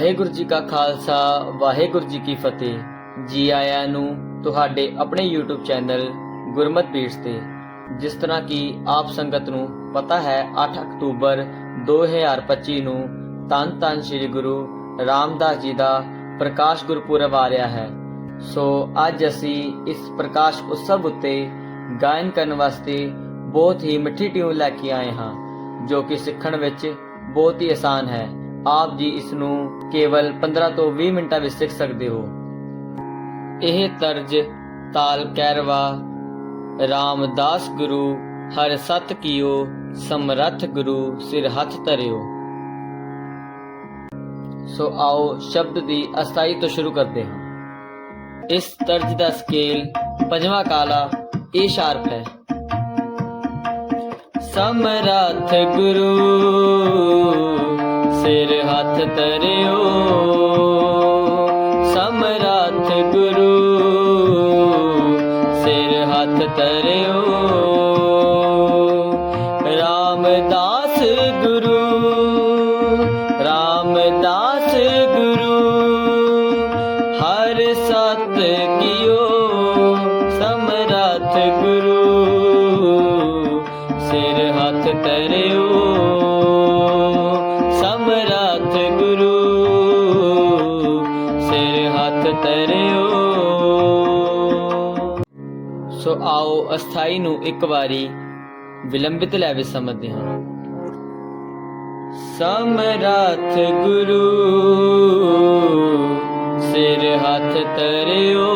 ਵਾਹਿਗੁਰੂ ਜੀ ਕਾ ਖਾਲਸਾ, ਵਾਹਿਗੁਰੂ ਜੀ ਕੀ ਫਤਿਹ। ਜੀ ਆਇਆਂ ਨੂੰ ਤੁਹਾਡੇ ਆਪਣੇ YouTube ਚੈਨਲ ਗੁਰਮਤ ਬੀਟਸ ਤੇ, ਜਿਸ ਤਰ੍ਹਾਂ ਕਿ ਆਪ ਸੰਗਤ ਨੂੰ ਪਤਾ ਹੈ 8 ਅਕਤੂਬਰ 2025 ਨੂੰ ਤਨ ਤਨ ਸ੍ਰੀ ਗੁਰੂ ਰਾਮਦਾਸ ਜੀ ਦਾ ਪ੍ਰਕਾਸ਼ ਗੁਰਪੁਰਬ ਆ ਰਿਹਾ ਹੈ। ਸੋ ਅੱਜ ਅਸੀਂ ਇਸ ਪ੍ਰਕਾਸ਼ ਉਤਸਵ ਉੱਤੇ ਗਾਇਨ ਕਰਨ ਵਾਸਤੇ ਬਹੁਤ ਹੀ ਮਿੱਠੀ ਟਿਊਨ ਲੈ ਕੇ ਆਏ ਹਾਂ, ਜੋ ਕਿ ਸਿੱਖਣ ਵਿੱਚ ਬਹੁਤ ਹੀ ਆਸਾਨ ਹੈ। ਆਪ ਜੀ ਇਸ ਨੂੰ ਕੇਵਲ 15 ਤੋਂ 20 ਮਿੰਟਾਂ ਵਿੱਚ ਸਿੱਖ ਸਕਦੇ ਹੋ। ਇਹ ਤਰਜ ਤਾਲ ਕੈਰਵਾ, ਰਾਮਦਾਸ ਗੁਰੂ, ਹਰ ਸਤ ਕੀਓ, ਸਮਰੱਥ ਗੁਰੂ ਸਿਰ ਹੱਥ ਧਰਿਓ। ਸੋ ਆਓ ਸ਼ਬਦ ਦੀ ਅਸਥਾਈ ਤੋਂ ਸ਼ੁਰੂ ਕਰਦੇ ਹਾਂ। ਇਸ ਤਰਜ ਦਾ ਸਕੇਲ ਪੰਜਵਾਂ ਕਾਲਾ ਏ ਸ਼ਾਰਪ ਹੈ। ਸਮਰੱਥ ਗੁਰੂ ਸਿਰ ਹੱਥ ਧਰਿਓ। ਸਮਰੱਥ ਗੁਰੂ, ਸਿਰ ਹੱਥ ਧਰਿਓ। ਰਾਮਦਾਸ ਗੁਰੂ ਰਾਮਦਾਸ ਗੁਰੂ, ਹਰ ਸਤ ਕੀਓ। ਸਮਰੱਥ ਗੁਰੂ, ਸਿਰ ਹੱਥ ਧਰਿਓ। ਆਓ ਅਸਥਾਈ ਨੂੰ ਇੱਕ ਵਾਰੀ ਵਿਲੰਬਿਤ ਲੈ ਵਿੱਚ ਸਮਝਦੇ ਹਾਂ। ਸਮਰੱਥ ਗੁਰੂ, ਸਿਰ ਹੱਥ ਧਰਿਓ।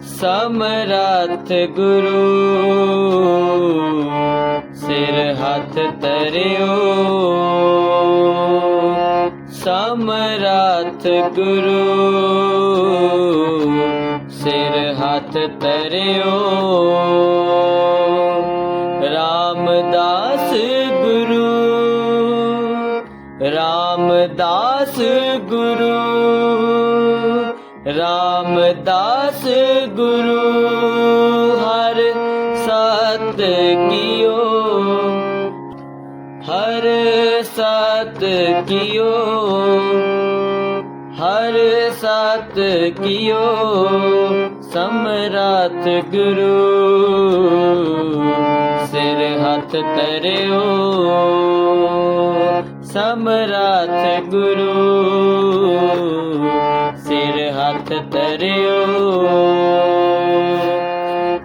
ਸਮਰੱਥ ਗੁਰੂ, ਸਿਰ ਹੱਥ ਧਰਿਓ। ਸਮਰੱਥ ਗੁਰੂ ਸਿਰ ਹੱਥ ਧਰਿਓ। ਰਾਮਦਾਸ ਗੁਰੂ ਰਾਮਦਾਸ ਗੁਰੂ ਰਾਮਦਾਸ ਗੁਰੂ, ਹਰ ਸਤ ਕੀਓ, ਹਰ ਸਤ ਕੀਓ। ਹਰ ਸਤ ਕੀਓ ਸਮਰੱਥ ਗੁਰੂ। ਸਿਰ ਹੱਥ ਤਰਿਓ ਸਮਰੱਥ ਗੁਰੂ। ਸਿਰ ਹੱਥ ਤਰਿਓ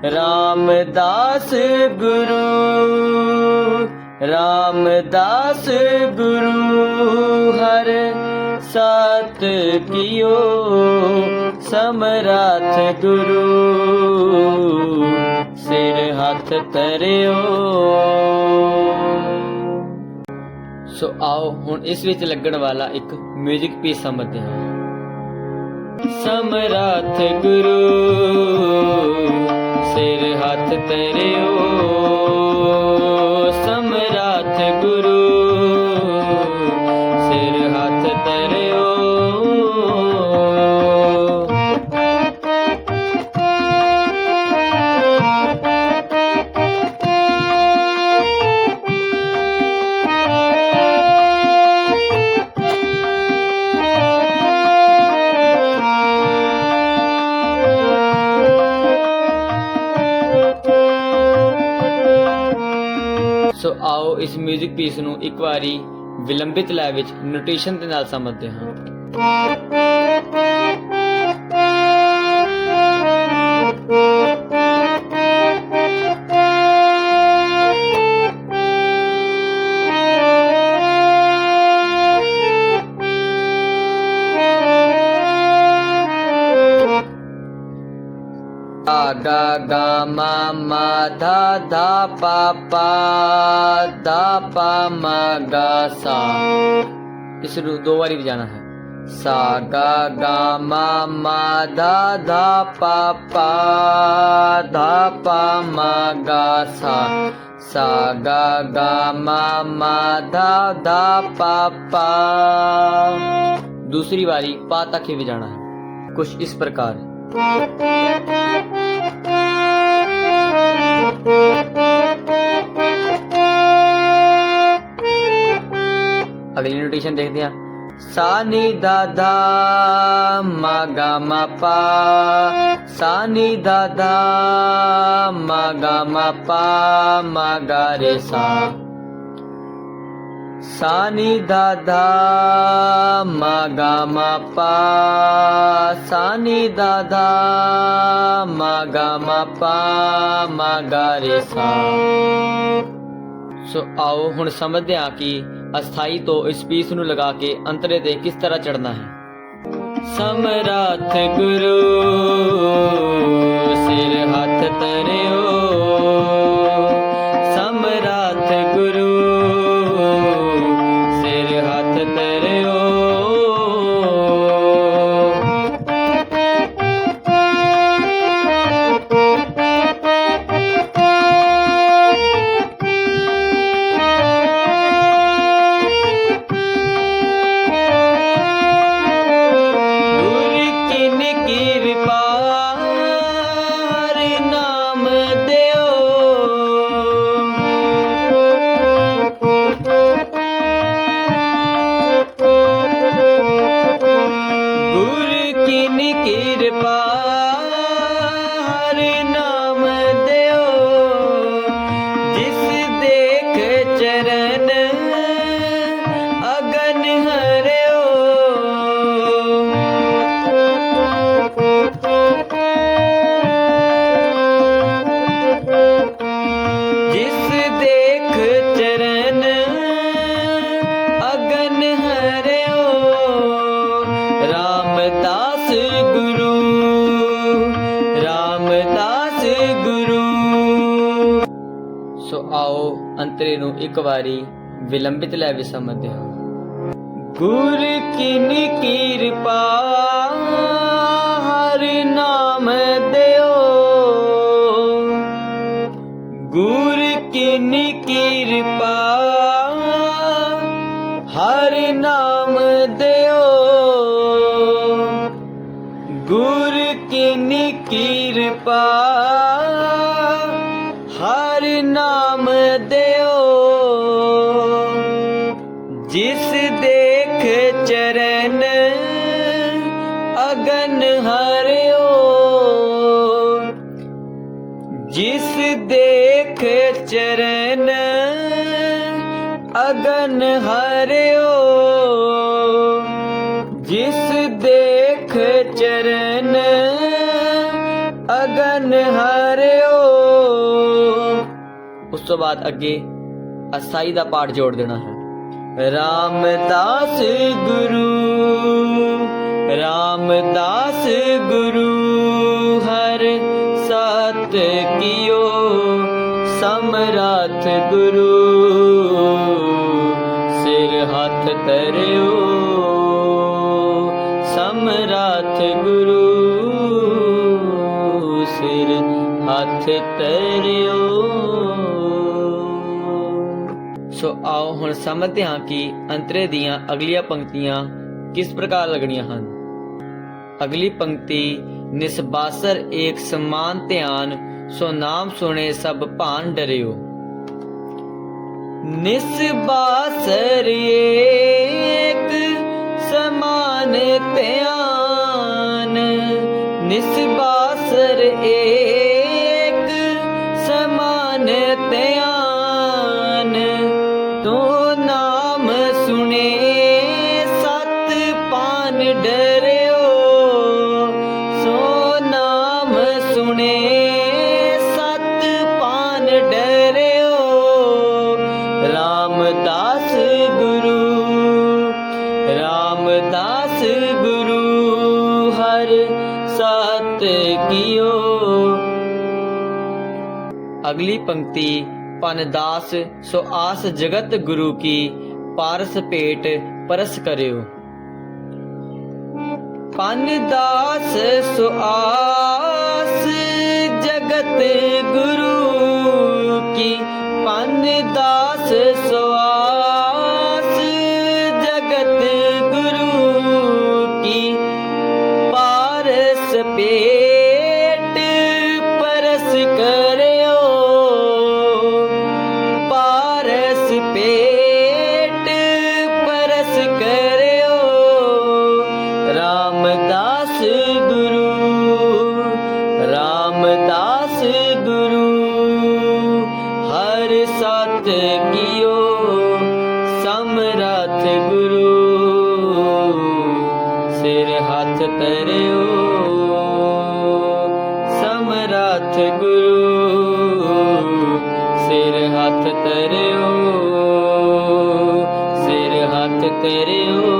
ਰਾਮਦਾਸ ਗੁਰੂ ਰਾਮਦਾਸ ਗੁਰੂ, ਹਰ ਸਤ ਕੀਓ ਸਮਰੱਥ ਗੁਰੂ ਸਿਰ ਹੱਥ ਧਰਿਓ ਸੋ ਆਓ ਹੁਣ ਇਸ ਵਿੱਚ ਲੱਗਣ ਵਾਲਾ ਇੱਕ 뮤직 ਪੀਸ ਸਮਝਦੇ ਹਾਂ ਸਮਰਾਥ ਗੁਰੂ ਸਿਰ ਹੱਥ ਧਰਿਓ ਸੋ ਆਓ ਇਸ 뮤직 ਪੀਸ ਨੂੰ ਇੱਕ ਵਾਰੀ ਵਿਲੰਬਿਤ ਲੈ ਵਿੱਚ ਨੋਟੇਸ਼ਨ ਦੇ ਨਾਲ ਸਮਝਦੇ ਹਾਂ। ga ga ma ma dha dha pa pa dha pa ma ga sa इसे दो बारी जाना है। सा गा गा मा मा, धा धा पा पा, धा पा मा गा सा। सा गा गा मा मा, धा धा पा पा। दूसरी बारी पाता तक भी जाना है। कुछ इस प्रकार। है ਅਗਲੀ ਨੋਟੇਸ਼ਨ ਦੇਖਦੇ ਹਾਂ ਸਾ ਨੀ ਦਾ ਦਾ ਮਾ ਗਾ ਮਾ ਪਾ ਸਾ ਨੀ ਦਾ ਦਾ ਮਾ ਗਾ ਮਾ ਪਾ ਮਾ ਗਾ ਰੇ ਸਾ ਰੇ ਸਾ ਸੋ ਆਓ ਹੁਣ ਸਮਝਦੇ ਹਾਂ ਕਿ ਅਸਥਾਈ ਤੋਂ ਇਸ ਪੀਸ ਨੂੰ ਲਗਾ ਕੇ ਅੰਤਰੇ ਤੇ ਕਿਸ ਤਰ੍ਹਾਂ ਚੜਨਾ ਹੈ। ਸਮਰਾਥ ਗੁਰੂ, ਸਿਰ ਹੱਥ ਤਰਿਓ ਕਿਰਪਾ ਆਓ, ਅੰਤਰੇ ਨੂੰ ਇੱਕ ਵਾਰੀ ਵਿਲੰਬਿਤ ਲੈ ਵੀ ਸਮਝਦੇ ਹਾਂ। ਗੁਰ ਕਿਨ ਕਿਰਪਾ, ਹਰ ਨਾਮ ਦਿਓ। ਗੁਰ ਕਿਨ ਕਿਰਪਾ, ਹਰ ਨਾਮ ਦਿਓ। ਗੁਰ ਕਿਨ ਕਿਰਪਾ ਹਰਿ ਨਾਮ ਦਿਓ। ਜਿਸ ਦੇਖ ਚਰਨ ਅਗਨ ਹਰਿਓ। ਜਿਸ ਦੇਖ ਚਰਨ ਅਗਨ ਹਰਿਓ। ਜਿਸ ਦੇਖ ਚਰਨ ਅਗਨ ਹਰਿਓ। ਤੋਂ ਬਾਅਦ ਅੱਗੇ ਅਸਾਈ ਦਾ ਪਾਠ ਜੋੜ ਦੇਣਾ ਹੈ। ਰਾਮਦਾਸ ਗੁਰੂ ਰਾਮਦਾਸ ਗੁਰੂ, ਹਰ ਸਤ ਕੀਓ ਸਮਰਾਥ ਗੁਰੂ, ਸਿਰ ਹੱਥ ਤਰਿਓ ਸਮਰਾਥ ਗੁਰੂ, ਸਿਰ ਹੱਥ ਤਰਿਓ ਸੋ ਆਓ ਹੁਣ ਸਮਝਦੇ ਹਾਂ ਕਿ ਅੰਤਰੇ ਦੀਆਂ ਅਗਲੀਆਂ ਪੰਕਤੀਆਂ ਕਿਸ ਪ੍ਰਕਾਰ ਲੱਗਣੀਆਂ ਹਨ। ਅਗਲੀ ਪੰਕਤੀ, ਨਿਸਬਾਸਰ ਏਕ ਸਮਾਨ ਧਿਆਨ, ਸੋ ਨਾਮ ਸੁਣੇ ਸਭ ਭਾਨ ਡਰਿਓ। ਨਿਸਬਾਸਰ ਏਕ ਸਮਾਨ ਧਿਆਨ, ਨਿਸਬਾਸਰ ਏਕ ਸਮਾਨ ਧਿਆਨ। ਸਤ ਕੀਓ। ਅਗਲੀ ਪੰਕਤੀ, ਪਨਦਾਸ, ਸੋ ਆਸ ਜਗਤ ਗੁਰੂ ਕੀ, ਪਾਰਸ ਭੇਟ ਪਰਸ ਕਰਿਓ। ਪਨਦਾਸ, ਸੋ ਆਸ ਜਗਤ ਗੁਰੂ ਕੀ, ਪਨਦਾਸ, ਸੋ ਆਸ ਜਗਤ ਗੁਰੂ ਕੀ, ਪਾਰਸ ਪੇਟ ਹੱਥ ਗੁਰੂ ਸਿਰ ਹੱਥ ਤਰਿਓ ਸਿਰ ਹੱਥ ਤਰਿਓ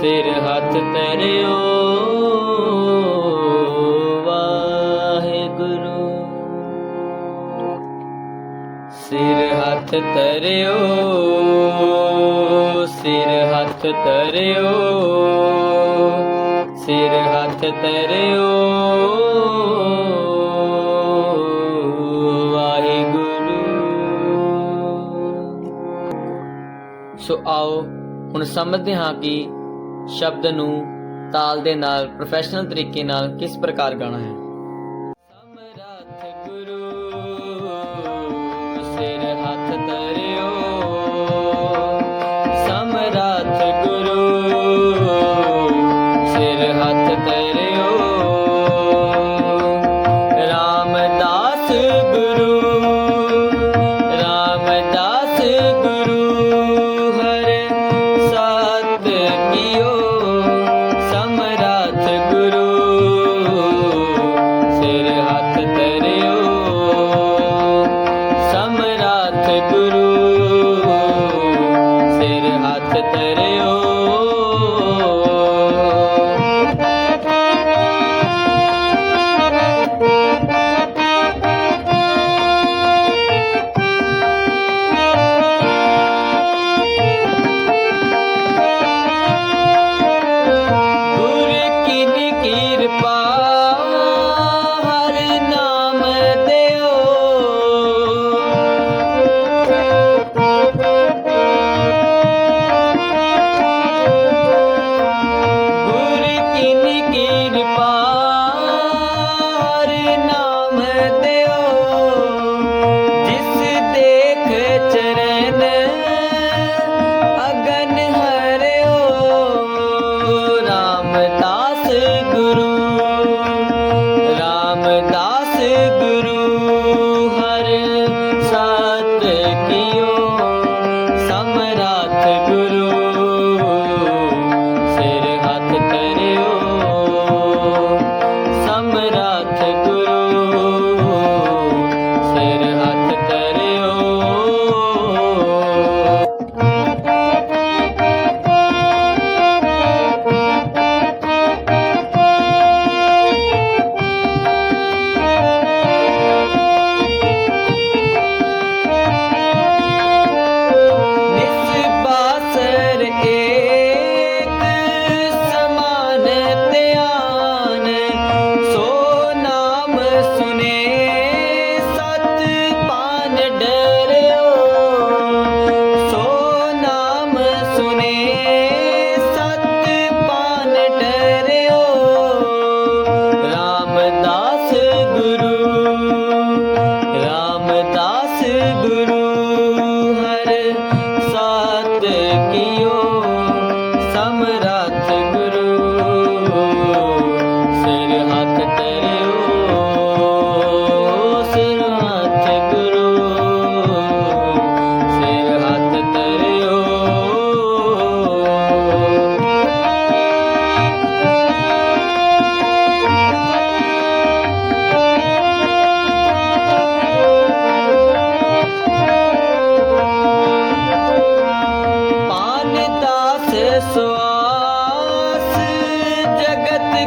ਸਿਰ ਹੱਥ ਤਰਿਓ ਵਾਹਿਗੁਰੂ। ਸਿਰ ਹੱਥ ਤਰਿਓ ਸਿਰ ਹੱਥ ਤਰਿਓ ਸਿਰ ਹੱਥ ਤਰਿਓ ਵਾਹਿਗੁਰੂ। ਸੋ ਆਓ, ਹੁਣ ਸਮਝਦੇ ਹਾਂ ਕਿ ਸ਼ਬਦ ਨੂੰ ਤਾਲ ਦੇ ਨਾਲ ਪ੍ਰੋਫੈਸ਼ਨਲ ਤਰੀਕੇ ਨਾਲ ਕਿਸ ਪ੍ਰਕਾਰ ਗਾਣਾ ਹੈ। तेरे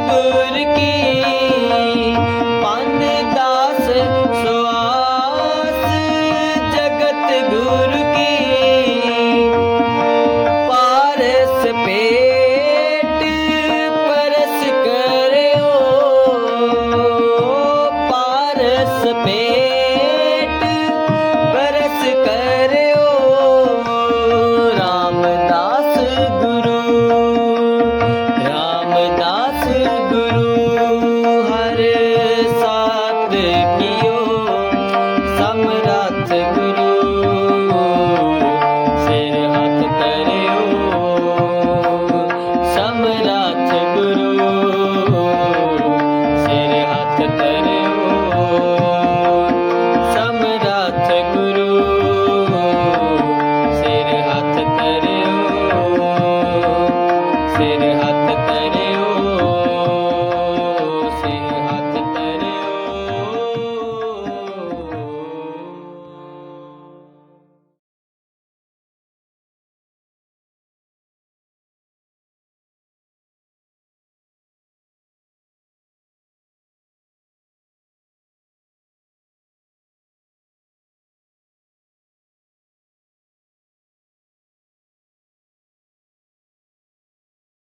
दूर की भक्त करे